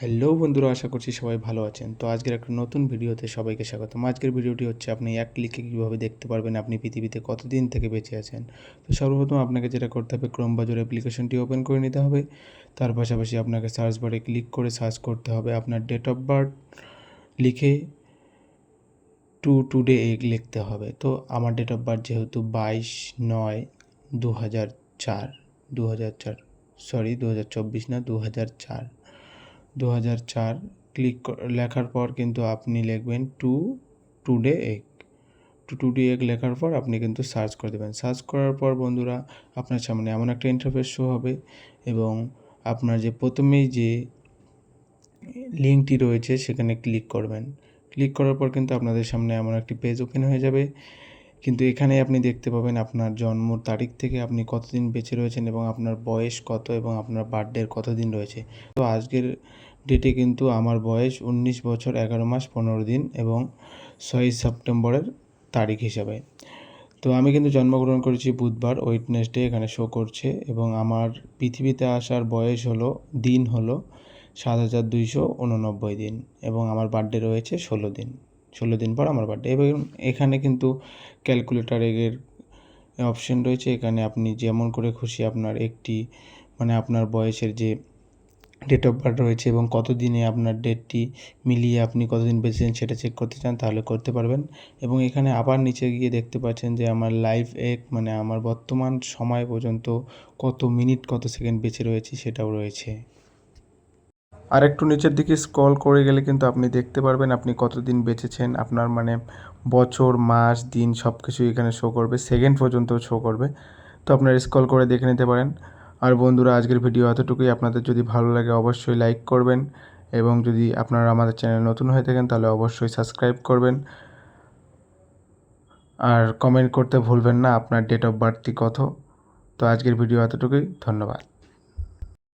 Hello বন্ধুরা, আশা করছি সবাই ভালো আছেন। তো আজকের একটা নতুন ভিডিওতে সবাইকে স্বাগতম। আজকের ভিডিওটি হচ্ছে, আপনি এক ক্লিকে কীভাবে দেখতে পারবেন আপনি পৃথিবীতে কতদিন থেকে বেঁচে আছেন। তো সর্বপ্রথম আপনাকে যেটা করতে হবে ক্রোম বাজার অ্যাপ্লিকেশনটি ওপেন করে নিতে হবে। তার পাশাপাশি আপনাকে সার্চ বারে ক্লিক করে সার্চ করতে হবে আপনার ডেট অফ বার্থ লিখে টু টুডে এগ লিখতে হবে। তো আমার ডেট অফ বার্থ যেহেতু বাইশ নয় দু হাজার চার দু হাজার চার সরি দু হাজার চব্বিশ না দু হাজার চার। দু হাজার চার ক্লিক লেখার পর কিন্তু আপনি লিখবেন to today age to today age লেখার পর আপনি কিন্তু সার্চ করে দেবেন। সার্চ করার পর বন্ধুরা আপনার সামনে এমন একটা ইন্টারফেস শো হবে এবং আপনার যে প্রথমেই যে লিঙ্কটি রয়েছে সেখানে ক্লিক করবেন। ক্লিক করার পর কিন্তু আপনাদের সামনে এমন একটি পেজ ওপেন হয়ে যাবে। কিন্তু এখানে আপনি দেখতে পাবেন আপনার জন্ম তারিখ থেকে আপনি কতদিন বেঁচে রয়েছেন এবং আপনার বয়স কত এবং আপনার বার্থডের কতদিন রয়েছে। তো আজকের ডেটে কিন্তু আমার বয়স উনিশ বছর এগারো মাস পনেরো দিন এবং ছয়ই সেপ্টেম্বরের তারিখ হিসাবে। তো আমি কিন্তু জন্মগ্রহণ করেছি বুধবার ওয়েটনেসডে এখানে শো করছে এবং আমার পৃথিবীতে আসার বয়স হলো, দিন হলো সাত হাজার দুইশো উননব্বই দিন এবং আমার বার্থডে রয়েছে ষোলো দিন। ষোলো দিন পর আমার বার্থডে এবং এখানে কিন্তু ক্যালকুলেটার এগের অপশন রয়েছে। এখানে আপনি যেমন করে খুশি আপনার একটি মানে আপনার বয়সের যে ডেট অফ বার্থ রয়েছে এবং কত দিনে আপনার ডেটটি মিলিয়ে আপনি কতদিন বেঁচেছেন সেটা চেক করতে চান, তাহলে করতে পারবেন। এবং এখানে আবার নিচে গিয়ে দেখতে পাচ্ছেন যে আমার লাইফ এক মানে আমার বর্তমান সময় পর্যন্ত কত মিনিট কত সেকেন্ড বেঁচে রয়েছে সেটাও রয়েছে। আর একটু নিচের দিকে স্ক্রল করে গেলে কিন্তু আপনি দেখতে পারবেন আপনি কতদিন বেঁচেছেন, আপনার মানে বছর, মাস, দিন সব কিছু এখানে শো করবে সেকেন্ড পর্যন্ত শো করবে। তো আপনারা স্ক্রল করে দেখে নিতে পারেন। আর বন্ধুরা, আজকের ভিডিও এতটুকুই। আপনাদের যদি ভালো লাগে অবশ্যই লাইক করবেন এবং যদি আপনারা আমাদের চ্যানেল নতুন হয়ে থাকেন তাহলে অবশ্যই সাবস্ক্রাইব করবেন। আর কমেন্ট করতে ভুলবেন না, আপনার ডেট অফ বার্থটি কত। তো আজকের ভিডিও এতটুকুই। ধন্যবাদ।